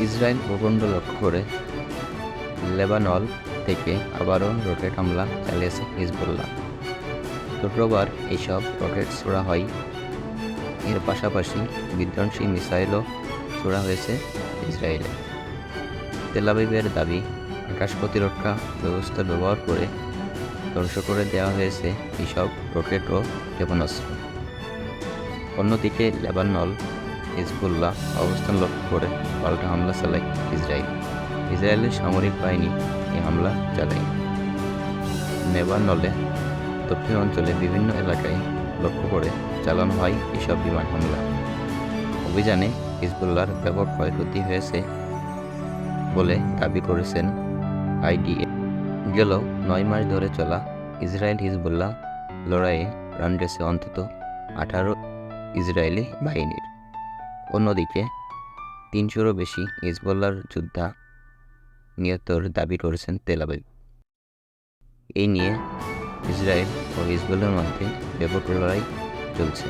Israel ভূখণ্ড লক্ষ্য করে লেবানল থেকে আবারও রকেট হামলা চালিয়েছে হিজবুল্লাহ। শুক্রবার এইসব রকেট ছোড়া হয়। এর পাশাপাশি বিধ্বংসী মিসাইলও ছোড়া হয়েছে ইসরায়েলে। তেলাবিবের দাবি, আকাশ প্রতিরক্ষা ব্যবস্থা ব্যবহার করে ধ্বংস করে দেওয়া হয়েছে এইসব রকেট ও ক্ষেপণাস্ত্র। অন্যদিকে লেবানল হিজবুল্লাহ অবস্থান লক্ষ্য করে পাল্টা হামলা চালায় ইসরায়েল। ইসরায়েলের সামরিক বাহিনী এই হামলা চালায়। নেবানলে দক্ষিণ অঞ্চলে বিভিন্ন এলাকায় লক্ষ্য করে চালানো হয় এসব বিমান হামলা। অভিযানে হিজবুল্লাহর ব্যাপক ক্ষয়ক্ষতি হয়েছে বলে দাবি করেছেন আইডিএ। গেল নয় মাস ধরে চলা ইসরায়েল হিজবুল্লাহ লড়াইয়ে প্রাণ অন্তত আঠারো ইসরায়েলি বাহিনীর। অন্যদিকে, তিনশোরও বেশি হিজবুল্লাহর যোদ্ধা নিহতর দাবি করেছেন তেলাবিব এই নিয়ে ইসরায়েল ও হিজবুল্লাহর মধ্যে ব্যাপক লড়াই চলছে।